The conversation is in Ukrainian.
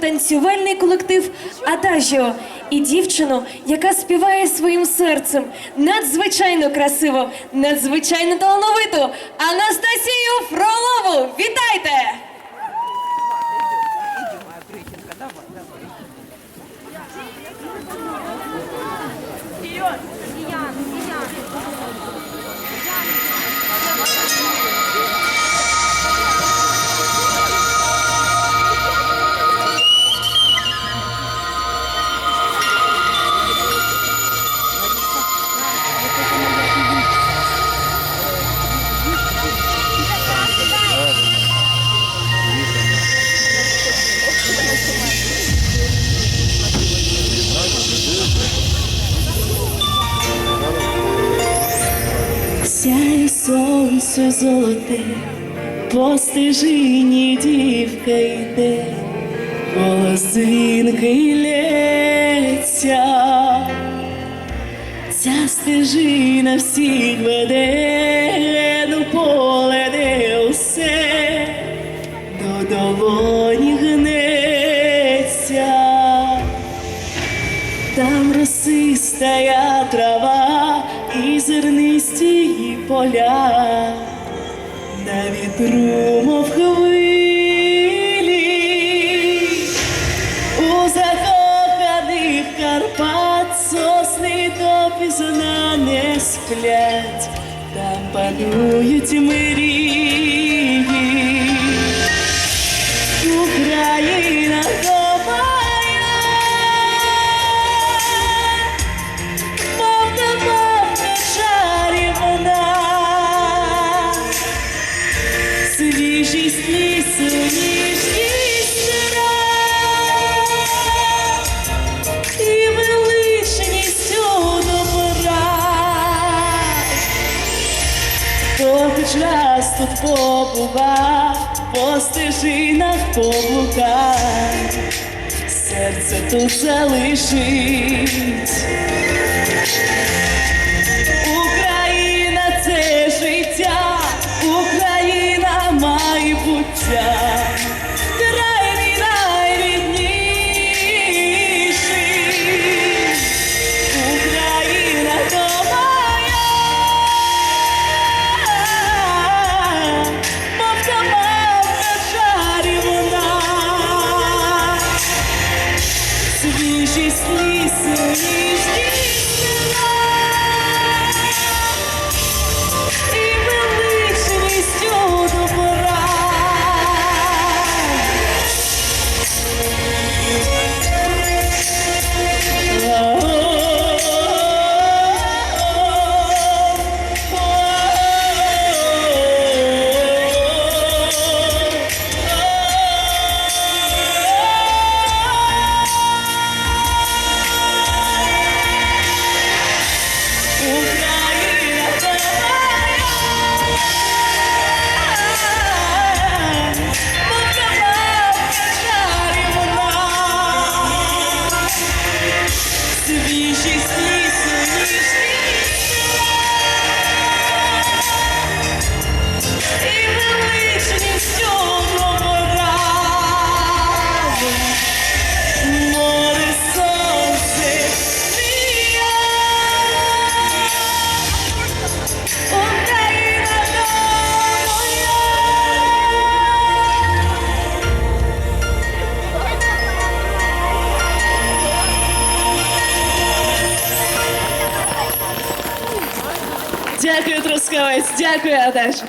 танцювальний колектив Адажіо і дівчину, яка співає своїм серцем надзвичайно красиво, надзвичайно талановиту Анастасію Фролову. Вітайте! Сонце золоте, по стежині дівка йде, голос дзвінкий лється, ця стежина всіх веде Там росистая трава і зернисті її поля, на вітру, мов хвилі, у закоханих Карпат сосни до пізна не сплять, там панують мрії. Раз тут побував, по стежинах поблукав, серце тут залишить. свіжість se be, Дякую, Трускавець, дякую, Адаша.